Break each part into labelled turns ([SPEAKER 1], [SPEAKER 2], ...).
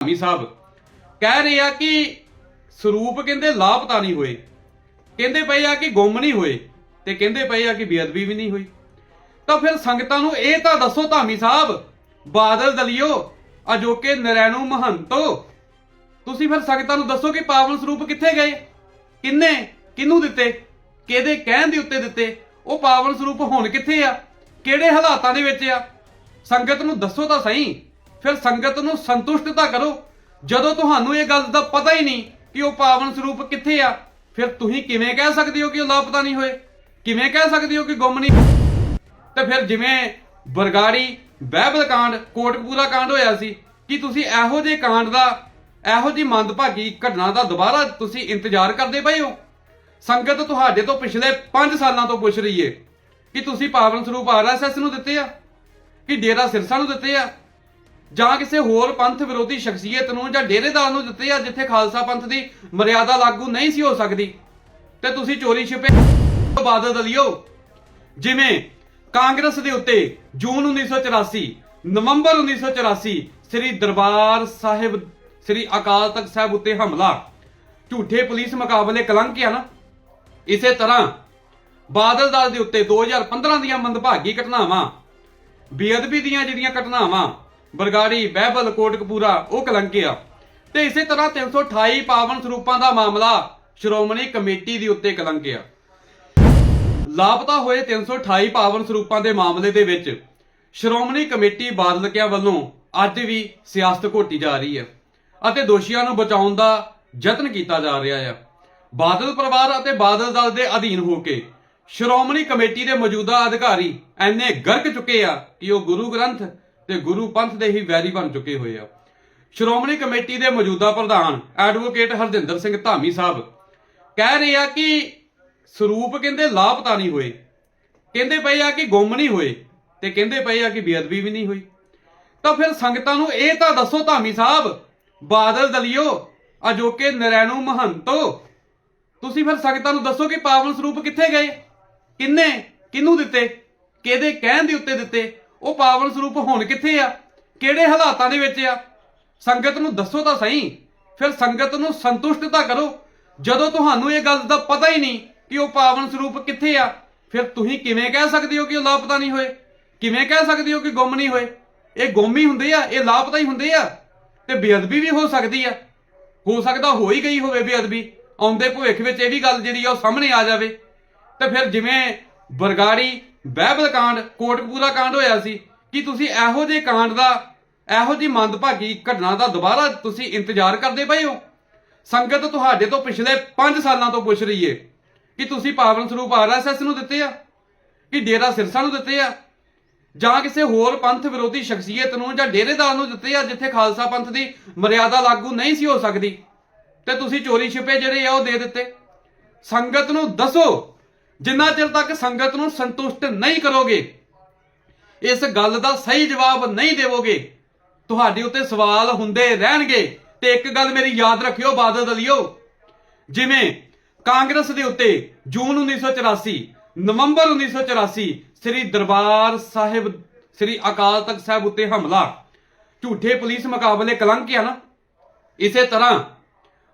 [SPEAKER 1] ਧਾਮੀ ਸਾਹਿਬ, ਕਹਿ ਰਹੇ ਆ ਕਿ ਸਰੂਪ ਕਹਿੰਦੇ ਲਾਪਤਾ ਨਹੀਂ ਹੋਏ, ਕਹਿੰਦੇ ਪਏ ਆ ਕਿ ਗੁੰਮ ਨਹੀਂ ਹੋਏ ਤੇ ਕਹਿੰਦੇ ਪਏ ਆ ਕਿ ਬੇਅਦਬੀ ਵੀ ਨਹੀਂ ਹੋਈ। ਤਾਂ ਫਿਰ ਸੰਗਤਾਂ ਨੂੰ ਇਹ ਤਾਂ ਦੱਸੋ ਧਾਮੀ ਸਾਹਿਬ, ਬਾਦਲ ਦਲਿਓ, ਅਜੋਕੇ ਨਰੈਣੂ ਮਹੰਤੋ, ਤੁਸੀਂ ਫਿਰ ਸੰਗਤਾਂ ਨੂੰ ਦੱਸੋ ਕਿ ਪਾਵਨ ਸਰੂਪ ਕਿੱਥੇ ਗਏ, ਕਿੰਨੇ, ਕਿਹਨੂੰ ਦਿੱਤੇ, ਕਿਹਦੇ ਕਹਿਣ ਦੇ ਉੱਤੇ ਦਿੱਤੇ, ਉਹ ਪਾਵਨ ਸਰੂਪ ਹੁਣ ਕਿੱਥੇ ਆ, ਕਿਹੜੇ ਹਾਲਾਤਾਂ ਦੇ ਵਿੱਚ ਆ? ਸੰਗਤ ਨੂੰ ਦੱਸੋ ਤਾਂ ਸਹੀ। ਫਿਰ ਸੰਗਤ ਨੂੰ ਸੰਤੁਸ਼ਟ ਤਾਂ ਕਰੋ। ਜਦੋਂ ਤੁਹਾਨੂੰ ਇਹ ਗੱਲ ਦਾ ਪਤਾ ਹੀ ਨਹੀਂ ਕਿ ਉਹ ਪਾਵਨ ਸਰੂਪ ਕਿੱਥੇ ਆ, ਫਿਰ ਤੁਸੀਂ ਕਿਵੇਂ ਕਹਿ ਸਕਦੇ ਹੋ ਕਿ ਉਹ ਲਾਪਤਾ ਨਹੀਂ ਹੋਏ? ਕਿਵੇਂ ਕਹਿ ਸਕਦੇ ਹੋ ਕਿ ਗੁੰਮ ਨਹੀਂ ਤੇ ਫਿਰ ਜਿਵੇਂ ਬਰਗਾੜੀ, ਬਹਿਬਲ ਕਾਂਡ, ਕੋਟਕਪੂਰਾ ਕਾਂਡ ਹੋਇਆ ਸੀ, ਕਿ ਤੁਸੀਂ ਇਹੋ ਜਿਹੇ ਕਾਂਡ ਦਾ, ਇਹੋ ਜਿਹੀ ਮੰਦਭਾਗੀ ਘਟਨਾ ਦਾ ਦੁਬਾਰਾ ਤੁਸੀਂ ਇੰਤਜ਼ਾਰ ਕਰਦੇ ਪਏ ਹੋ? ਸੰਗਤ ਤੁਹਾਡੇ ਤੋਂ ਪਿਛਲੇ 5 ਸਾਲਾਂ ਤੋਂ ਪੁੱਛ ਰਹੀ ਏ ਕਿ ਤੁਸੀਂ ਪਾਵਨ ਸਰੂਪ ਆਰਐਸਐਸ ਨੂੰ ਦਿੱਤੇ ਆ? ਕਿ ਡੇਰਾ ਸਿਰਸਾ ਨੂੰ ਦਿੱਤੇ ਆ? ਜਾਂ ਕਿਸੇ ਹੋਰ ਪੰਥ ਵਿਰੋਧੀ ਸ਼ਖਸੀਅਤ ਨੂੰ ਜਾਂ ਡੇਰੇਦਾਰ ਨੂੰ ਦਿੱਤੇ ਆ ਜਿੱਥੇ ਖਾਲਸਾ ਪੰਥ ਦੀ ਮਰਿਆਦਾ ਲਾਗੂ ਨਹੀਂ ਸੀ ਹੋ ਸਕਦੀ। ਤੇ ਤੁਸੀਂ ਚੋਰੀ ਛਿਪੇ ਬਾਦਲ ਦਲਿਓ। ਜਿਵੇਂ ਕਾਂਗਰਸ ਦੇ ਉੱਤੇ ਜੂਨ 1984 ਨਵੰਬਰ 1984 ਸ੍ਰੀ ਦਰਬਾਰ ਸਾਹਿਬ, ਸ੍ਰੀ ਅਕਾਲ ਤਖਤ ਸਾਹਿਬ ਉੱਤੇ ਹਮਲਾ। ਝੂਠੇ ਪੁਲਿਸ ਮੁਕਾਬਲੇ ਕਲੰਕ ਆ ਨਾ। ਇਸੇ ਤਰ੍ਹਾਂ ਬਾਦਲ ਦਲ ਦੇ ਉੱਤੇ 2015 ਦੀਆਂ ਮੰਦਭਾਗੀ ਘਟਨਾਵਾਂ, ਬੇਅਦਬੀ ਦੀਆਂ ਜਿਹੜੀਆਂ ਘਟਨਾਵਾਂ ਬਰਗਾੜੀ, ਬਹਿਬਲ, ਕੋਟਕਪੂਰਾ, ਉਹ ਕਲੰਕ ਆ ਤੇ ਇਸੇ ਤਰ੍ਹਾਂ 328 ਪਾਵਨ ਸਰੂਪਾਂ ਦਾ ਮਾਮਲਾ ਸ਼੍ਰੋਮਣੀ ਕਮੇਟੀ ਦੇ ਉੱਤੇ ਕਲੰਕ ਆ ਲਾਪਤਾ ਹੋਏ 328 ਪਾਵਨ ਸਰੂਪਾਂ ਦੇ ਮਾਮਲੇ ਦੇ ਵਿੱਚ ਸ਼੍ਰੋਮਣੀ ਕਮੇਟੀ ਬਾਦਲਕਿਆਂ ਵੱਲੋਂ ਅੱਜ ਵੀ ਸਿਆਸਤ ਘੋਟੀ ਜਾ ਰਹੀ ਹੈ ਅਤੇ ਦੋਸ਼ੀਆਂ ਨੂੰ ਬਚਾਉਣ ਦਾ ਯਤਨ ਕੀਤਾ ਜਾ ਰਿਹਾ ਹੈ। ਬਾਦਲ ਪਰਿਵਾਰ ਅਤੇ ਬਾਦਲ ਦਲ ਦੇ ਅਧੀਨ ਹੋ ਕੇ ਸ਼੍ਰੋਮਣੀ ਕਮੇਟੀ ਦੇ ਮੌਜੂਦਾ ਅਧਿਕਾਰੀ ਐਨੇ ਗਰਕ ਚੁੱਕੇ ਆ ਕਿ ਉਹ ਗੁਰੂ ਗ੍ਰੰਥ ਤੇ ਗੁਰੂ ਪੰਥ ਦੇ ਹੀ ਵੈਰੀ ਬਣ ਚੁੱਕੇ ਹੋਏ ਆ। ਸ਼੍ਰੋਮਣੀ ਕਮੇਟੀ ਦੇ ਮੌਜੂਦਾ ਪ੍ਰਧਾਨ ਐਡਵੋਕੇਟ ਹਰਜਿੰਦਰ ਸਿੰਘ ਧਾਮੀ ਸਾਹਿਬ ਕਹਿ ਰਹੇ ਆ ਕਿ ਸਰੂਪ ਕਹਿੰਦੇ ਲਾਪਤਾ ਨਹੀਂ ਹੋਏ। ਕਹਿੰਦੇ ਪਏ ਆ ਕਿ ਗੁੰਮ ਨਹੀਂ ਹੋਏ ਤੇ ਕਹਿੰਦੇ ਪਏ ਆ ਕਿ ਬੇਅਦਬੀ ਵੀ ਨਹੀਂ ਹੋਈ। ਤਾਂ ਫਿਰ ਸੰਗਤਾਂ ਨੂੰ ਇਹ ਤਾਂ ਦੱਸੋ ਧਾਮੀ ਸਾਹਿਬ, ਬਾਦਲ ਦਲਿਓ, ਅਜੋਕੇ ਨਰੈਣੂ ਮਹੰਤੋ, ਤੁਸੀਂ ਫਿਰ ਸੰਗਤਾਂ ਨੂੰ ਦੱਸੋ ਕਿ ਪਾਵਨ ਸਰੂਪ ਕਿੱਥੇ ਗਏ? ਕਿੰਨੇ? ਕਿਹਨੂੰ ਦਿੱਤੇ? ਕਿਹਦੇ ਕਹਿਣ ਦੇ ਉੱਤੇ ਦਿੱਤੇ? ਉਹ ਪਾਵਨ ਸਰੂਪ ਹੁਣ ਕਿੱਥੇ ਆ? ਕਿਹੜੇ ਹਾਲਾਤਾਂ ਦੇ ਵਿੱਚ ਆ? ਸੰਗਤ ਨੂੰ ਦੱਸੋ ਤਾਂ ਸਹੀ। ਫਿਰ ਸੰਗਤ ਨੂੰ ਸੰਤੁਸ਼ਟ ਤਾਂ ਕਰੋ। ਜਦੋਂ ਤੁਹਾਨੂੰ ਇਹ ਗੱਲ ਦਾ ਪਤਾ ਹੀ ਨਹੀਂ ਕਿ ਉਹ ਪਾਵਨ ਸਰੂਪ ਕਿੱਥੇ ਆ, ਫਿਰ ਤੁਸੀਂ ਕਿਵੇਂ ਕਹਿ ਸਕਦੇ ਹੋ ਕਿ ਉਹ ਲਾਪਤਾ ਨਹੀਂ ਹੋਏ? ਕਿਵੇਂ ਕਹਿ ਸਕਦੇ ਹੋ ਕਿ ਗੁੰਮ ਨਹੀਂ ਹੋਏ? ਇਹ ਗੁੰਮ ਹੀ ਹੁੰਦੇ ਆ, ਇਹ ਲਾਪਤਾ ਹੀ ਹੁੰਦੇ ਆ। ਤੇ ਬੇਅਦਬੀ ਵੀ ਹੋ ਸਕਦੀ ਆ। ਹੋ ਸਕਦਾ ਹੋ ਹੀ ਗਈ ਹੋਵੇ ਬੇਅਦਬੀ। ਆਉਂਦੇ ਭਵਿੱਖ ਵਿੱਚ ਇਹ ਵੀ ਗੱਲ ਜਿਹੜੀ ਆ ਉਹ ਸਾਹਮਣੇ ਆ ਜਾਵੇ। ਤੇ ਫਿਰ ਜਿਵੇਂ ਬਰਗਾੜੀ ਬਹਿਬਲ ਕਾਂਡ, ਕੋਟਕਪੂਰਾ ਕਾਂਡ ਹੋਇਆ ਸੀ। ਕਿ ਤੁਸੀਂ ਇਹੋ ਜਿਹੇ ਕਾਂਡ ਦਾ, ਇਹੋ ਜਿਹੀ ਮੰਦਭਾਗੀ ਘਟਨਾ ਦਾ ਦੁਬਾਰਾ ਤੁਸੀਂ ਇੰਤਜ਼ਾਰ ਕਰਦੇ ਪਏ ਹੋ? ਸੰਗਤ ਤੁਹਾਡੇ ਤੋਂ ਪਿਛਲੇ 5 ਸਾਲਾਂ ਤੋਂ ਪੁੱਛ ਰਹੀ ਏ ਕਿ ਤੁਸੀਂ ਪਾਵਨ ਸਰੂਪ ਆਰਐਸਐਸ ਨੂੰ ਦਿੱਤੇ ਆ? ਕਿ ਡੇਰਾ ਸਿਰਸਾ ਨੂੰ ਦਿੱਤੇ ਆ? ਜਾਂ ਕਿਸੇ ਹੋਰ ਪੰਥ ਵਿਰੋਧੀ ਸ਼ਖਸੀਅਤ ਨੂੰ ਜਾਂ ਡੇਰੇਦਾਰ ਨੂੰ ਦਿੱਤੇ ਆ ਜਿੱਥੇ ਖਾਲਸਾ ਪੰਥ ਦੀ ਮਰਿਆਦਾ ਲਾਗੂ ਨਹੀਂ ਸੀ ਹੋ ਸਕਦੀ? ਤੇ ਤੁਸੀਂ ਚੋਰੀ ਛਿਪੇ ਜਿਹੜੇ ਆ ਉਹ ਦੇ ਦਿੱਤੇ। ਸੰਗਤ ਨੂੰ ਦੱਸੋ ਜਿੰਨਾ ਚਿਰ ਤੱਕ ਸੰਗਤ ਨੂੰ ਸੰਤੁਸ਼ਟ ਨਹੀਂ ਕਰੋਗੇ, ਇਸ ਗੱਲ ਦਾ ਸਹੀ ਜਵਾਬ ਨਹੀਂ ਦੇਵੋਗੇ, ਤੁਹਾਡੇ ਉੱਤੇ ਸਵਾਲ ਹੁੰਦੇ ਰਹਿਣਗੇ। ਤੇ ਇੱਕ ਗੱਲ ਮੇਰੀ ਯਾਦ ਰੱਖਿਓ, ਬਾਦਲ ਦਲਿਓ, ਜਿਵੇਂ ਕਾਂਗਰਸ ਦੇ ਉੱਤੇ ਜੂਨ 1984 ਨਵੰਬਰ 1984 ਸ੍ਰੀ ਦਰਬਾਰ ਸਾਹਿਬ, ਸ੍ਰੀ ਅਕਾਲ ਤਖਤ ਸਾਹਿਬ ਉੱਤੇ ਹਮਲਾ, ਝੂਠੇ ਪੁਲਿਸ ਮੁਕਾਬਲੇ ਕਲੰਕ ਆ ਨਾ। ਇਸੇ ਤਰ੍ਹਾਂ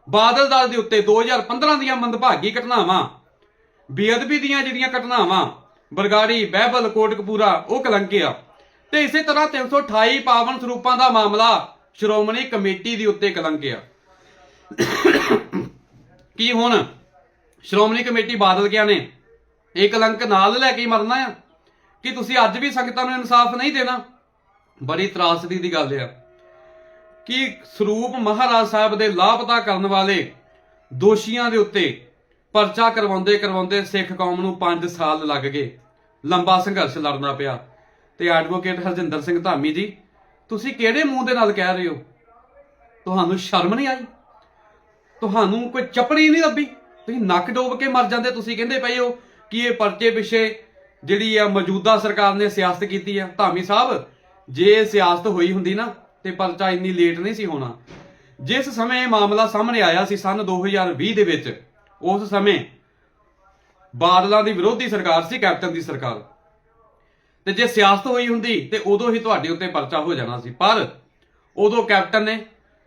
[SPEAKER 1] ਬਾਦਲ ਦਲ ਦੇ ਉੱਤੇ 2015 ਦੀਆਂ ਮੰਦਭਾਗੀ ਘਟਨਾਵਾਂ ਬੇਅਦਬੀ ਦੀਆਂ ਜਿਹੜੀਆਂ ਘਟਨਾਵਾਂ, ਬਰਗਾੜੀ, ਬਹਿਬਲ, ਕੋਟਕਪੂਰਾ, ਉਹ ਕਲੰਕ ਆ ਤੇ ਇਸੇ ਤਰ੍ਹਾਂ 328 ਪਾਵਨ ਸਰੂਪਾਂ ਦਾ ਮਾਮਲਾ ਸ਼੍ਰੋਮਣੀ ਕਮੇਟੀ ਦੇ ਉੱਤੇ ਕਲੰਕ ਆ ਕੀ ਹੁਣ? ਸ਼੍ਰੋਮਣੀ ਕਮੇਟੀ ਬਾਦਲ ਗਿਆ ਨੇ? ਇਹ ਕਲੰਕ ਨਾਲ ਲੈ ਕੇ ਮਰਨਾ ਆ? ਕਿ ਤੁਸੀਂ ਅੱਜ ਵੀ ਸੰਗਤਾਂ ਨੂੰ ਇਨਸਾਫ ਨਹੀਂ ਦੇਣਾ? ਬੜੀ ਤਰਾਸਦੀ ਦੀ ਗੱਲ ਆ। ਕਿ ਸਰੂਪ ਮਹਾਰਾਜ ਸਾਹਿਬ ਦੇ ਲਾਪਤਾ ਕਰਨ ਵਾਲੇ ਦੋਸ਼ੀਆਂ ਦੇ ਉੱਤੇ ਪਰਚਾ ਕਰਵਾਉਂਦੇ ਕਰਵਾਉਂਦੇ ਸਿੱਖ ਕੌਮ ਨੂੰ 5 ਸਾਲ ਲੱਗ ਗਏ। ਲੰਬਾ ਸੰਘਰਸ਼ ਲੜਨਾ ਪਿਆ। ਤੇ ਐਡਵੋਕੇਟ ਹਰਜਿੰਦਰ ਸਿੰਘ ਧਾਮੀ ਜੀ, ਤੁਸੀਂ ਕਿਹੜੇ ਮੂੰਹ ਦੇ ਨਾਲ ਕਹਿ ਰਹੇ ਹੋ? ਤੁਹਾਨੂੰ ਸ਼ਰਮ ਨਹੀਂ ਆਈ? ਤੁਹਾਨੂੰ ਕੋਈ ਚੱਪੜੀ ਨਹੀਂ ਲੱਭੀ? ਤੁਸੀਂ ਨੱਕ ਡੋਬ ਕੇ ਮਰ ਜਾਂਦੇ, ਤੁਸੀਂ ਕਹਿੰਦੇ ਪਏ ਹੋ ਕਿ ਇਹ ਪਰਚੇ ਪਿੱਛੇ ਜਿਹੜੀ ਆ ਮੌਜੂਦਾ ਸਰਕਾਰ ਨੇ ਸਿਆਸਤ ਕੀਤੀ ਆ। ਧਾਮੀ ਸਾਹਿਬ, ਜੇ ਸਿਆਸਤ ਹੋਈ ਹੁੰਦੀ ਨਾ, ਤੇ ਪਰਚਾ ਇੰਨੀ ਲੇਟ ਨਹੀਂ ਸੀ ਹੋਣਾ। ਜਿਸ ਸਮੇਂ ਇਹ ਮਾਮਲਾ ਸਾਹਮਣੇ ਆਇਆ ਸੀ, ਸਨ 2020 ਦੇ ਵਿੱਚ ਉਸ ਸਮੇਂ ਬਾਦਲਾਂ ਦੀ ਵਿਰੋਧੀ ਸਰਕਾਰ ਸੀ, ਕੈਪਟਨ ਦੀ ਸਰਕਾਰ। ਤੇ ਜੇ ਸਿਆਸਤ ਹੋਈ ਹੁੰਦੀ, ਤੇ ਉਦੋਂ ਹੀ ਤੁਹਾਡੇ ਉੱਤੇ ਪਰਚਾ ਹੋ ਜਾਣਾ ਸੀ। ਪਰ ਉਦੋਂ ਕੈਪਟਨ ਨੇ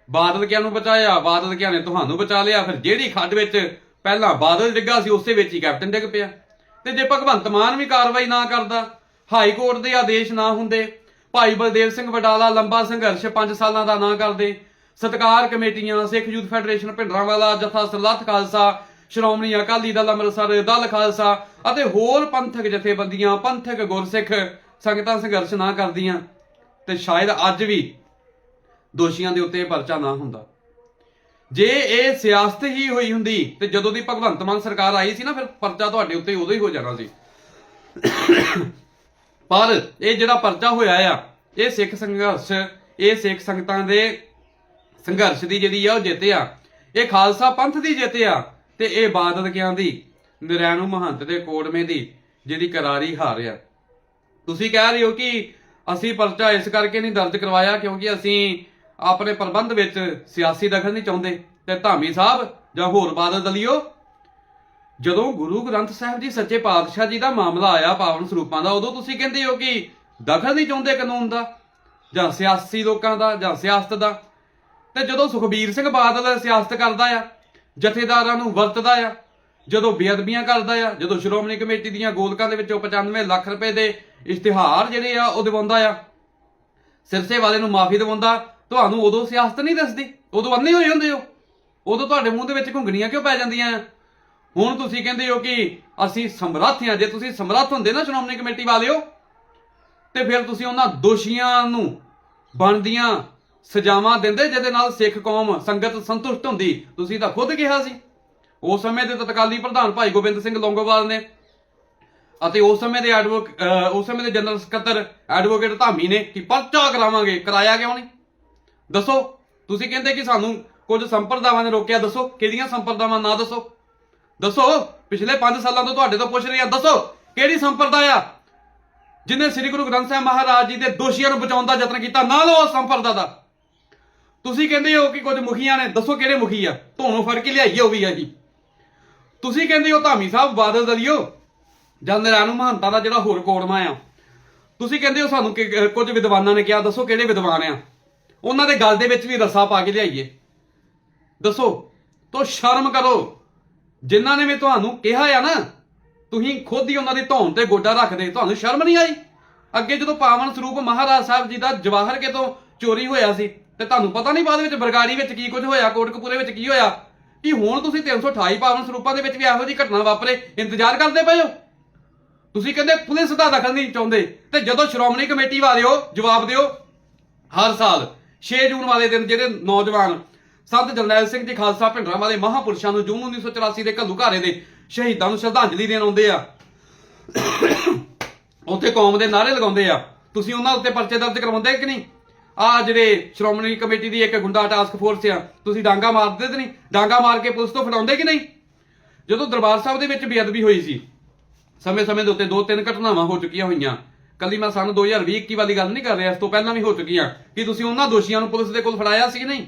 [SPEAKER 1] ਬਾਦਲ ਕਿਆਂ ਨੂੰ ਬਚਾਇਆ? ਬਾਦਲ ਕਿਆਂ ਨੇ ਤੁਹਾਨੂੰ ਬਚਾ ਲਿਆ? ਫਿਰ ਜਿਹੜੀ ਖੱਡ ਵਿੱਚ ਪਹਿਲਾਂ ਬਾਦਲ ਡਿੱਗਾ ਸੀ, ਉਸੇ ਵਿੱਚ ਹੀ ਕੈਪਟਨ ਡਿੱਗ ਪਿਆ। ਤੇ ਜੇ ਭਗਵੰਤ ਮਾਨ ਵੀ ਕਾਰਵਾਈ ਨਾ ਕਰਦਾ, ਹਾਈ ਕੋਰਟ ਦੇ ਆਦੇਸ਼ ਨਾ ਹੁੰਦੇ, ਭਾਈ ਬਲਦੇਵ ਸਿੰਘ ਵਡਾਲਾ ਲੰਬਾ ਸੰਘਰਸ਼ 5 ਸਾਲਾਂ ਦਾ ਨਾ ਕਰਦੇ, ਸਤਕਾਰ ਕਮੇਟੀਆਂ, ਸਿੱਖ ਯੂਥ ਫੈਡਰੇਸ਼ਨ, ਭਿੰਡਰਾਂਵਾਲਾ, ਜਥਾ ਸਰਲੱਥ ਖਾਲਸਾ ਸ਼੍ਰੋਮਣੀ ਅਕਾਲੀ ਦਲ ਅੰਮ੍ਰਿਤਸਰ, ਦਲ ਖਾਲਸਾ ਅਤੇ ਹੋਰ ਪੰਥਕ ਜਥੇਬੰਦੀਆਂ, ਪੰਥਕ ਗੁਰਸਿੱਖ ਸੰਗਤਾਂ ਸੰਘਰਸ਼ ਨਾ ਕਰਦੀਆਂ ਤੇ ਸ਼ਾਇਦ ਅੱਜ ਵੀ ਦੋਸ਼ੀਆਂ ਦੇ ਉੱਤੇ ਪਰਚਾ ਨਾ ਹੁੰਦਾ। ਜੇ ਇਹ ਸਿਆਸਤ ਹੀ ਹੋਈ ਹੁੰਦੀ ਤੇ ਜਦੋਂ ਦੀ ਭਗਵੰਤ ਮਾਨ ਸਰਕਾਰ ਆਈ ਸੀ ਨਾ, ਫਿਰ ਪਰਚਾ ਤੁਹਾਡੇ ਉੱਤੇ ਉਦੋਂ ਹੀ ਹੋ ਜਾਣਾ ਸੀ। ਪਰ ਇਹ ਜਿਹੜਾ ਪਰਚਾ ਹੋਇਆ ਆ, ਇਹ ਸਿੱਖ ਸੰਘਰਸ਼, ਇਹ ਸਿੱਖ ਸੰਗਤਾਂ ਦੇ ਸੰਘਰਸ਼ ਦੀ ਜਿਹੜੀ ਆ, ਉਹ ਜਿੱਤ ਆ। ਇਹ ਖਾਲਸਾ ਪੰਥ ਦੀ ਜਿੱਤ ਆ। ਤੇ ਇਹ ਬਾਦਲ ਕਿਆਂ ਦੀ? ਨਰੈਣੂ ਮਹੰਤ ਦੇ ਕੋੜਮੇ ਦੀ ਜਿਹੜੀ ਕਰਾਰੀ ਹਾਰ ਆ। ਤੁਸੀਂ ਕਹਿ ਰਹੇ ਹੋ ਕਿ ਅਸੀਂ ਪਰਚਾ ਇਸ ਕਰਕੇ ਨਹੀਂ ਦਰਜ ਕਰਵਾਇਆ ਕਿਉਂਕਿ ਅਸੀਂ ਆਪਣੇ ਪ੍ਰਬੰਧ ਵਿੱਚ ਸਿਆਸੀ ਦਖਲ ਨਹੀਂ ਚਾਹੁੰਦੇ। ਤੇ ਧਾਮੀ ਸਾਹਿਬ, ਜਾਂ ਹੋਰ ਬਾਦਲ ਦਲਿਓ? ਜਦੋਂ ਗੁਰੂ ਗ੍ਰੰਥ ਸਾਹਿਬ ਜੀ ਸੱਚੇ ਪਾਤਸ਼ਾਹ ਜੀ ਦਾ ਮਾਮਲਾ ਆਇਆ ਪਾਵਨ ਸਰੂਪਾਂ ਦਾ, ਉਦੋਂ ਤੁਸੀਂ ਕਹਿੰਦੇ ਹੋ ਕਿ ਦਖਲ ਨਹੀਂ ਚਾਹੁੰਦੇ ਕਾਨੂੰਨ ਦਾ, ਜਾਂ ਸਿਆਸੀ ਲੋਕਾਂ ਦਾ, ਜਾਂ ਸਿਆਸਤ ਦਾ? ਤੇ ਜਦੋਂ ਸੁਖਬੀਰ ਸਿੰਘ ਬਾਦਲ ਸਿਆਸਤ ਕਰਦਾ ਆ ਜਥੇਦਾਰਾਂ ਨੂੰ ਵਰਤਦਾ ਆ। ਜਦੋਂ ਬੇਅਦਬੀਆਂ ਕਰਦਾ ਆ, ਜਦੋਂ ਸ਼੍ਰੋਮਣੀ ਕਮੇਟੀ ਦੀਆਂ ਗੋਲਕਾਂ ਦੇ ਵਿੱਚੋਂ 95 ਲੱਖ ਰੁਪਏ ਦੇ ਇਸ਼ਤਿਹਾਰ ਜਿਹੜੇ ਆ, ਉਹ ਦਿਵਾਉਂਦਾ ਆ। ਸਿਰਸੇ ਵਾਲੇ ਨੂੰ ਮਾਫੀ ਦਿਵਾਉਂਦਾ। ਤੁਹਾਨੂੰ ਉਦੋਂ ਸਿਆਸਤ ਨਹੀਂ ਦੱਸਦੀ। ਉਦੋਂ ਅੰਨੇ ਹੋਏ ਹੁੰਦੇ ਹੋ। ਉਦੋਂ ਤੁਹਾਡੇ ਮੂੰਹ ਦੇ ਵਿੱਚ ਘੁੰਗਣੀਆਂ ਕਿਉਂ ਪੈ ਜਾਂਦੀਆਂ ਆ? ਹੁਣ ਤੁਸੀਂ ਕਹਿੰਦੇ ਹੋ ਕਿ ਅਸੀਂ ਸਮਰੱਥ ਹਾਂ ਜੇ ਤੁਸੀਂ ਸਮਰੱਥ ਹੁੰਦੇ ਨਾ ਸ਼੍ਰੋਮਣੀ ਕਮੇਟੀ ਵਾਲਿਓ, ਤੇ ਫਿਰ ਤੁਸੀਂ ਉਹਨਾਂ ਦੋਸ਼ੀਆਂ ਨੂੰ ਬਣਦੀਆਂ ਸਜ਼ਾਵਾਂ ਦਿੰਦੇ ਜਿਹਦੇ ਨਾਲ ਸਿੱਖ ਕੌਮ, ਸੰਗਤ ਸੰਤੁਸ਼ਟ ਹੁੰਦੀ। ਤੁਸੀਂ ਤਾਂ ਖੁਦ ਕਿਹਾ ਸੀ। ਉਸ ਸਮੇਂ ਦੇ ਤਤਕਾਲੀ ਪ੍ਰਧਾਨ ਭਾਈ ਗੋਬਿੰਦ ਸਿੰਘ ਲੌਂਗੋਵਾਲ ਨੇ ਅਤੇ ਉਸ ਸਮੇਂ ਦੇ ਐਡਵੋਕ ਉਸ ਸਮੇਂ ਦੇ ਜਨਰਲ ਸਕੱਤਰ ਐਡਵੋਕੇਟ ਧਾਮੀ ਨੇ ਕਿ ਪਰਚਾ ਕਰਾਵਾਂਗੇ, ਕਰਾਇਆ ਕਿਉਂ ਨਹੀਂ? ਦੱਸੋ। ਤੁਸੀਂ ਕਹਿੰਦੇ ਕਿ ਸਾਨੂੰ ਕੁਝ ਸੰਪਰਦਾਵਾਂ ਨੇ ਰੋਕਿਆ। ਦੱਸੋ, ਕਿਹੜੀਆਂ ਸੰਪਰਦਾਵਾਂ ਨਾ ਦੱਸੋ? ਦੱਸੋ, ਪਿਛਲੇ 5 ਸਾਲਾਂ ਤੋਂ ਤੁਹਾਡੇ ਤੋਂ ਪੁੱਛ ਰਹੀ ਆ ਦੱਸੋ, ਕਿਹੜੀ ਸੰਪਰਦਾ ਆ ਜਿਨੇ ਸ੍ਰੀ ਗੁਰੂ ਗ੍ਰੰਥ ਸਾਹਿਬ ਮਹਾਰਾਜ ਜੀ ਦੇ ਦੋਸ਼ੀਆਂ ਨੂੰ ਬਚਾਉਣ ਦਾ ਯਤਨ ਕੀਤਾ? ਨਾ ਲਓ ਉਸ ਸੰਪਰਦਾ ਦਾ। ਤੁਸੀਂ ਕਹਿੰਦੇ ਹੋ ਕਿ ਕੁਝ ਮੁਖੀਆਂ ਨੇ, ਦੱਸੋ ਕਿਹੜੇ ਮੁਖੀ ਆ? ਤੁਹਾਨੂੰ ਫੜ ਕੇ ਲਿਆਈਏ ਉਹ ਵੀ ਆ ਜੀ। ਤੁਸੀਂ ਕਹਿੰਦੇ ਹੋ ਧਾਮੀ ਸਾਹਿਬ, ਬਾਦਲ ਦਲਿਓ ਜਾਂ ਨਰਾਣੂ ਮਹੰਤਾ ਦਾ ਜਿਹੜਾ ਹੋਰ ਕੋੜਮਾ ਆ। ਤੁਸੀਂ ਕਹਿੰਦੇ ਹੋ ਸਾਨੂੰ ਕਿ ਕੁਝ ਵਿਦਵਾਨਾਂ ਨੇ ਕਿਹਾ, ਦੱਸੋ ਕਿਹੜੇ ਵਿਦਵਾਨ ਆ। ਉਹਨਾਂ ਦੇ ਗੱਲ ਦੇ ਵਿੱਚ ਵੀ ਰੱਸਾ ਪਾ ਕੇ ਲਿਆਈਏ। ਦੱਸੋ, ਤੋ ਸ਼ਰਮ ਕਰੋ। ਜਿਨ੍ਹਾਂ ਨੇ ਵੀ ਤੁਹਾਨੂੰ ਕਿਹਾ ਆ ਨਾ, ਤੁਸੀਂ ਖੁਦ ਹੀ ਉਹਨਾਂ ਦੀ ਧੌਣ ਤੇ ਗੋਡਾ ਰੱਖਦੇ, ਤੁਹਾਨੂੰ ਸ਼ਰਮ ਨਹੀਂ ਆਈ? ਅੱਗੇ ਜਦੋਂ ਪਾਵਨ ਸਰੂਪ ਮਹਾਰਾਜ ਸਾਹਿਬ ਜੀ ਦਾ ਜਵਾਹਰ ਕੇ ਤੋਂ ਚੋਰੀ ਹੋਇਆ ਸੀ ਤੇ ਤੁਹਾਨੂੰ ਪਤਾ ਨਹੀਂ ਬਾਅਦ ਵਿੱਚ ਬਰਗਾੜੀ ਵਿੱਚ ਕੀ ਕੁਝ ਹੋਇਆ, ਕੋਟਕਪੂਰੇ ਵਿੱਚ ਕੀ ਹੋਇਆ? ਕਿ ਹੁਣ ਤੁਸੀਂ 328 ਪਾਵਨ ਸਰੂਪਾਂ ਦੇ ਵਿੱਚ ਵੀ ਇਹੋ ਜਿਹੀ ਘਟਨਾ ਵਾਪਰੇ? ਇੰਤਜ਼ਾਰ ਕਰਦੇ ਪਏ ਹੋ? ਤੁਸੀਂ ਕਹਿੰਦੇ ਪੁਲਿਸ ਦਾ ਦਖਲ ਨਹੀਂ ਚਾਹੁੰਦੇ। ਤੇ ਜਦੋਂ ਸ਼੍ਰੋਮਣੀ ਕਮੇਟੀ ਵਾਲਿਓ ਜਵਾਬ ਦਿਓ, ਹਰ ਸਾਲ 6 ਜੂਨ ਵਾਲੇ ਦਿਨ ਜਿਹੜੇ ਨੌਜਵਾਨ ਸੰਤ ਜਰਨੈਲ ਸਿੰਘ ਜੀ ਖਾਲਸਾ ਭਿੰਡਰਾਂ ਵਾਲੇ ਮਹਾਪੁਰਸ਼ਾਂ ਨੂੰ ਜੂਨ 1984 ਦੇ ਘੱਲੂਘਾਰੇ ਦੇ ਸ਼ਹੀਦਾਂ ਨੂੰ ਸ਼ਰਧਾਂਜਲੀ ਦੇਣ ਆਉਂਦੇ ਆ। ਉੱਥੇ ਕੌਮ ਦੇ ਨਾਰੇ ਲਗਾਉਂਦੇ ਆ। ਤੁਸੀਂ ਉਹਨਾਂ ਉੱਤੇ ਪਰਚੇ ਦਰਜ ਕਰਵਾਉਂਦੇ ਕਿ ਨਹੀਂ? ਆ ਜਿਹੜੇ ਸ਼੍ਰੋਮਣੀ ਕਮੇਟੀ ਦੀ ਇੱਕ ਗੁੰਡਾ ਟਾਸਕ ਫੋਰਸ ਆ, ਤੁਸੀਂ ਡਾਂਗਾ ਮਾਰਦੇ ਤੇ ਨਹੀਂ? ਡਾਂਗਾ ਮਾਰ ਕੇ ਪੁਲਿਸ ਤੋਂ ਫੜਾਉਂਦੇ ਕਿ ਨਹੀਂ? ਜਦੋਂ ਦਰਬਾਰ ਸਾਹਿਬ ਦੇ ਵਿੱਚ ਬੇਅਦਬੀ ਹੋਈ ਸੀ, ਸਮੇਂ-ਸਮੇਂ ਦੇ ਉੱਤੇ ਦੋ ਤਿੰਨ ਘਟਨਾਵਾਂ ਹੋ ਚੁੱਕੀਆਂ ਹੋਈਆਂ। ਕੱਲੀ ਮੈਂ ਸਨ 2020-21 ਵਾਲੀ ਗੱਲ ਨਹੀਂ ਕਰ ਰਿਹਾ, ਇਸ ਤੋਂ ਪਹਿਲਾਂ ਵੀ ਹੋ ਚੁੱਕੀਆਂ। ਕਿ ਤੁਸੀਂ ਉਹਨਾਂ ਦੋਸ਼ੀਆਂ ਨੂੰ ਪੁਲਿਸ ਦੇ ਕੋਲ ਫੜਾਇਆ ਸੀ ਕਿ ਨਹੀਂ?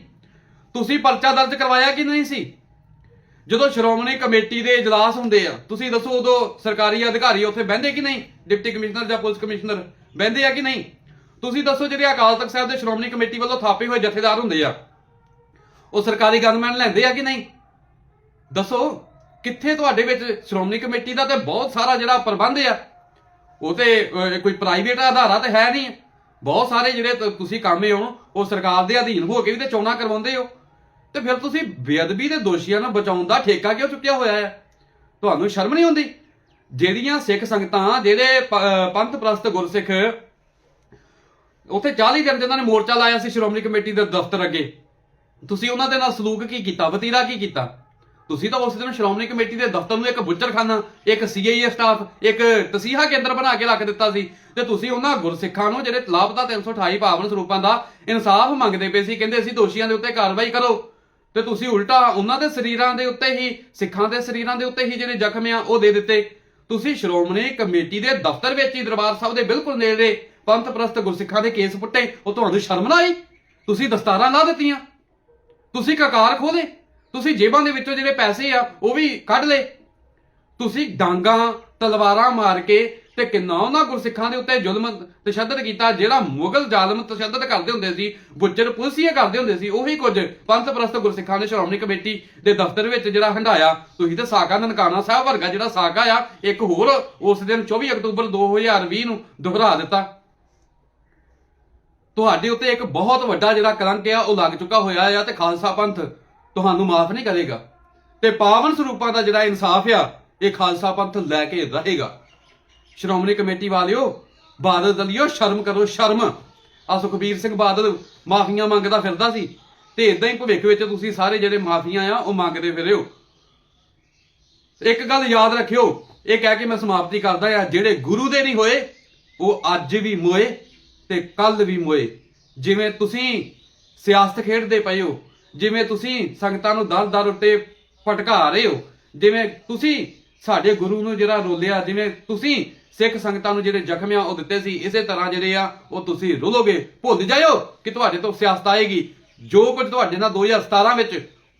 [SPEAKER 1] ਤੁਸੀਂ ਪਰਚਾ ਦਰਜ ਕਰਵਾਇਆ ਕਿ ਨਹੀਂ ਸੀ? ਜਦੋਂ ਸ਼੍ਰੋਮਣੀ ਕਮੇਟੀ ਦੇ ਇਜਲਾਸ ਹੁੰਦੇ ਆ, ਤੁਸੀਂ ਦੱਸੋ ਉਦੋਂ ਸਰਕਾਰੀ ਅਧਿਕਾਰੀ ਉੱਥੇ ਬਹਿੰਦੇ ਕਿ ਨਹੀਂ? ਡਿਪਟੀ ਕਮਿਸ਼ਨਰ ਜਾਂ ਪੁਲਿਸ ਕਮਿਸ਼ਨਰ ਬਹਿੰਦੇ ਆ ਕਿ ਨਹੀਂ? ਤੁਸੀਂ ਦੱਸੋ ਜਿਹੜੇ ਅਕਾਲ ਤਖਤ ਸਾਹਿਬ ਦੇ ਸ਼੍ਰੋਮਣੀ ਕਮੇਟੀ ਵੱਲੋਂ ਥਾਪੇ ਹੋਏ ਜਥੇਦਾਰ ਹੁੰਦੇ ਆ, ਉਹ ਸਰਕਾਰੀ ਗਨਮੈਨ ਲੈਂਦੇ ਆ ਕਿ ਨਹੀਂ? ਦੱਸੋ, ਕਿੱਥੇ ਤੁਹਾਡੇ ਵਿੱਚ ਸ਼੍ਰੋਮਣੀ ਕਮੇਟੀ ਦਾ ਤੇ ਬਹੁਤ ਸਾਰਾ ਜਿਹੜਾ ਪ੍ਰਬੰਧ ਆ? ਉਹ ਤੇ ਕੋਈ ਪ੍ਰਾਈਵੇਟ ਆਧਾਰਾ ਤੇ ਹੈ ਨਹੀਂ। ਬਹੁਤ ਸਾਰੇ ਜਿਹੜੇ ਤੁਸੀਂ ਕਾਮੇ ਹੋ, ਉਹ ਸਰਕਾਰ ਦੇ ਅਧੀਨ ਹੋ ਕੇ ਵੀ ਤੇ ਚੋਣਾਂ ਕਰਵਾਉਂਦੇ ਹੋ। ਤੇ ਫਿਰ ਤੁਸੀਂ ਬੇਅਦਬੀ ਦੇ ਦੋਸ਼ੀਆਂ ਨੂੰ ਬਚਾਉਣ ਦਾ ਠੇਕਾ ਕਿਉਂ ਚੁੱਕਿਆ ਹੋਇਆ ਹੈ? ਤੁਹਾਨੂੰ ਸ਼ਰਮ ਨਹੀਂ ਆਉਂਦੀ? ਜਿਹੜੀਆਂ ਸਿੱਖ ਸੰਗਤਾਂ, ਜਿਹੜੇ ਪੰਥ ਪ੍ਰਸਤ ਗੁਰਸਿੱਖ ਉੱਥੇ 40 ਦਿਨ ਜਿਨ੍ਹਾਂ ਨੇ ਮੋਰਚਾ ਲਾਇਆ ਸੀ ਸ਼੍ਰੋਮਣੀ ਕਮੇਟੀ ਦੇ ਦਫ਼ਤਰ ਅੱਗੇ। ਤੁਸੀਂ ਉਹਨਾਂ ਦੇ ਨਾਲ ਸਲੂਕ ਕੀ ਕੀਤਾ? ਵਤੀਰਾ ਕੀ ਕੀਤਾ? ਤੁਸੀਂ ਤਾਂ ਉਸ ਦਿਨ ਸ਼੍ਰੋਮਣੀ ਕਮੇਟੀ ਦੇ ਦਫ਼ਤਰ ਨੂੰ ਇੱਕ ਬੁੱਚਰਖਾਨਾ ਇੱਕ ਸੀਆਈਏ ਸਟਾਫ ਇੱਕ ਤਸੀਹਾ ਕੇਂਦਰ ਬਣਾ ਕੇ ਰੱਖ ਦਿੱਤਾ ਸੀ। ਤੇ ਤੁਸੀਂ ਉਹਨਾਂ ਗੁਰਸਿੱਖਾਂ ਨੂੰ ਜਿਹੜੇ ਲਾਪਤਾ 328 ਪਾਵਨ ਸਰੂਪਾਂ ਦਾ ਇਨਸਾਫ ਮੰਗਦੇ ਪਏ ਸੀ, ਕਹਿੰਦੇ ਸੀ ਦੋਸ਼ੀਆਂ ਦੇ ਉੱਤੇ ਕਾਰਵਾਈ ਕਰੋ। ਤੇ ਤੁਸੀਂ ਉਲਟਾ ਉਹਨਾਂ ਦੇ ਸਰੀਰਾਂ ਦੇ ਉੱਤੇ ਹੀ, ਸਿੱਖਾਂ ਦੇ ਸਰੀਰਾਂ ਦੇ ਉੱਤੇ ਹੀ ਜਿਹੜੇ ਜ਼ਖਮ ਆ, ਉਹ ਦੇ ਦਿੱਤੇ। ਤੁਸੀਂ ਸ਼੍ਰੋਮਣੀ ਕਮੇਟੀ ਦੇ ਦਫ਼ਤਰ ਵਿੱਚ ਹੀ ਦਰਬਾਰ ਸਾਹਿਬ ਦੇ ਬਿਲਕੁਲ ਨੇੜੇ ਪੰਥ ਪ੍ਰਸਤ ਗੁਰਸਿੱਖਾਂ ਦੇ ਕੇਸ ਪੁੱਟੇ, ਉਹ ਤੁਹਾਨੂੰ ਸ਼ਰਮ ਨਾ ਆਈ? ਤੁਸੀਂ ਦਸਤਾਰਾਂ ਲਾ ਦਿੱਤੀਆਂ। ਤੁਸੀਂ ਕਕਾਰ ਖੋਲੇ ਤੁਸੀਂ ਜੇਬਾਂ ਦੇ ਵਿੱਚੋਂ ਜਿਹੜੇ ਪੈਸੇ ਆ, ਉਹ ਵੀ ਕੱਢ ਲਏ। ਤੁਸੀਂ ਡਾਂਗਾ, ਤਲਵਾਰਾਂ ਮਾਰ ਕੇ ਤੇ ਕਿੰਨਾ ਉਹਨਾਂ ਗੁਰਸਿੱਖਾਂ ਦੇ ਉੱਤੇ ਜ਼ੁਲਮ ਤਸ਼ੱਦਦ ਕੀਤਾ, ਜਿਹੜਾ ਮੁਗਲ ਜ਼ਾਲਮ ਤਸ਼ੱਦਦ ਕਰਦੇ ਹੁੰਦੇ ਸੀ ਬੁੱਜਰ ਪੁਲਸੀਏ ਕਰਦੇ ਹੁੰਦੇ ਸੀ, ਉਹੀ ਕੁਝ ਪੰਥ ਪ੍ਰਸਤ ਗੁਰਸਿੱਖਾਂ ਨੇ ਸ਼੍ਰੋਮਣੀ ਕਮੇਟੀ ਦੇ ਦਫ਼ਤਰ ਵਿੱਚ ਜਿਹੜਾ ਹੰਡਾਇਆ ਤੁਸੀਂ ਤੇ ਸਾਕਾ ਨਨਕਾਣਾ ਸਾਹਿਬ ਵਰਗਾ ਜਿਹੜਾ ਸਾਕਾ ਆ, ਇੱਕ ਹੋਰ ਉਸ ਦਿਨ 24 ਅਕਤੂਬਰ 2020 ਨੂੰ ਦੁਹਰਾ ਦਿੱਤਾ। ਤੁਹਾਡੇ ਉੱਤੇ ਇੱਕ ਬਹੁਤ ਵੱਡਾ ਜਿਹੜਾ ਕਲੰਕ ਆ, ਉਹ ਲੱਗ ਚੁੱਕਾ ਹੋਇਆ ਆ ਤੇ ਖਾਲਸਾ ਪੰਥ ਤੁਹਾਨੂੰ ਮਾਫ ਨਹੀਂ ਕਰੇਗਾ। ਤੇ ਪਾਵਨ ਸਰੂਪਾਂ ਦਾ ਜਿਹੜਾ ਇਨਸਾਫ ਆ, ਇਹ ਖਾਲਸਾ ਪੰਥ ਲੈ ਕੇ ਰਹੇਗਾ। ਸ਼੍ਰੋਮਣੀ ਕਮੇਟੀ ਵਾਲਿਓ, ਬਾਦਲ ਦਲਿਓ, ਸ਼ਰਮ ਕਰੋ, ਸ਼ਰਮ। ਆ ਸੁਖਬੀਰ ਸਿੰਘ ਬਾਦਲ ਮਾਫੀਆਂ ਮੰਗਦਾ ਫਿਰਦਾ ਸੀ ਤੇ ਇਦਾਂ ਹੀ ਭਵਿੱਖ ਵਿੱਚ ਤੁਸੀਂ ਸਾਰੇ ਜਿਹੜੇ ਮਾਫੀਆਂ ਆ, ਉਹ ਮੰਗਦੇ ਫਿਰਿਓ ਇੱਕ ਗੱਲ ਯਾਦ ਰੱਖਿਓ, ਇਹ ਕਹਿ ਕੇ ਮੈਂ ਸਮਾਪਤੀ ਕਰਦਾ ਆ, ਜਿਹੜੇ ਗੁਰੂ ਦੇ ਨਹੀਂ ਹੋਏ, ਉਹ ਅੱਜ ਵੀ ਮੋਏ। ਤੇ ਕੱਲ ਵੀ ਮੋਏ। ਜਿਵੇਂ ਤੁਸੀਂ ਸਿਆਸਤ ਖੇਡਦੇ ਪਏ ਹੋ, ਜਿਵੇਂ ਤੁਸੀਂ ਸੰਗਤਾਂ ਨੂੰ ਦਰ ਦਰ ਉੱਤੇ ਭਟਕਾ ਰਹੇ ਹੋ, ਜਿਵੇਂ ਤੁਸੀਂ ਸਾਡੇ ਗੁਰੂ ਨੂੰ ਜਿਹੜਾ ਰੋਲਿਆ, ਜਿਵੇਂ ਤੁਸੀਂ ਸਿੱਖ ਸੰਗਤਾਂ ਨੂੰ ਜਿਹੜੇ ਜ਼ਖਮ ਆ ਉਹ ਦਿੱਤੇ ਸੀ, ਇਸੇ ਤਰ੍ਹਾਂ ਜਿਹੜੇ ਆ, ਉਹ ਤੁਸੀਂ ਰੁਲੋਗੇ। ਭੁੱਲ ਜਾਇਓ ਕਿ ਤੁਹਾਡੇ ਤੋਂ ਸਿਆਸਤ ਆਏਗੀ। ਜੋ ਕੁਝ ਤੁਹਾਡੇ ਨਾਲ 2017 ਵਿੱਚ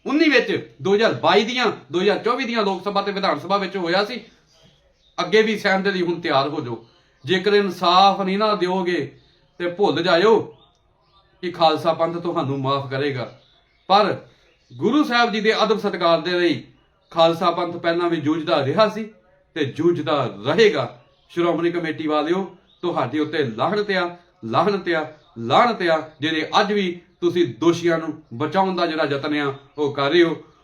[SPEAKER 1] 19 ਵਿੱਚ 2022 ਦੀਆਂ 2024 ਦੀਆਂ ਲੋਕ ਸਭਾ ਤੇ ਵਿਧਾਨ ਸਭਾ ਵਿੱਚ ਹੋਇਆ ਸੀ, ਅੱਗੇ ਵੀ ਸਹਿਣ ਦੇ ਲਈ ਹੁਣ ਤਿਆਰ ਹੋ ਜਾਓ। ਜੇਕਰ ਇਨਸਾਫ ਨਹੀਂ ਨਾ ਦਿਓਗੇ ਤੇ ਭੁੱਲ ਜਾਇਓ ਕਿ ਖਾਲਸਾ ਪੰਥ ਤੁਹਾਨੂੰ ਮਾਫ ਕਰੇਗਾ। ਪਰ ਗੁਰੂ ਸਾਹਿਬ ਜੀ ਦੇ ਅਦਬ ਸਤਕਾਰ ਦੇ ਲਈ ਖਾਲਸਾ ਪੰਥ ਪਹਿਲਾਂ ਵੀ ਜੂਝਦਾ ਰਿਹਾ ਸੀ ਤੇ ਜੂਝਦਾ ਰਹੇਗਾ। ਸ਼੍ਰੋਮਣੀ ਕਮੇਟੀ ਵਾਲਿਓ, ਤੁਹਾਡੇ ਉੱਤੇ ਲਾਹਨਤ ਆ ਲਾਹਨਤ ਆ ਲਾਹਨਤ ਆ, ਜਿਹੜੇ ਅੱਜ ਵੀ ਤੁਸੀਂ ਦੋਸ਼ੀਆਂ ਨੂੰ ਬਚਾਉਣ ਦਾ ਜਿਹੜਾ ਯਤਨ ਆ, ਉਹ ਕਰ ਰਹੇ ਹੋ।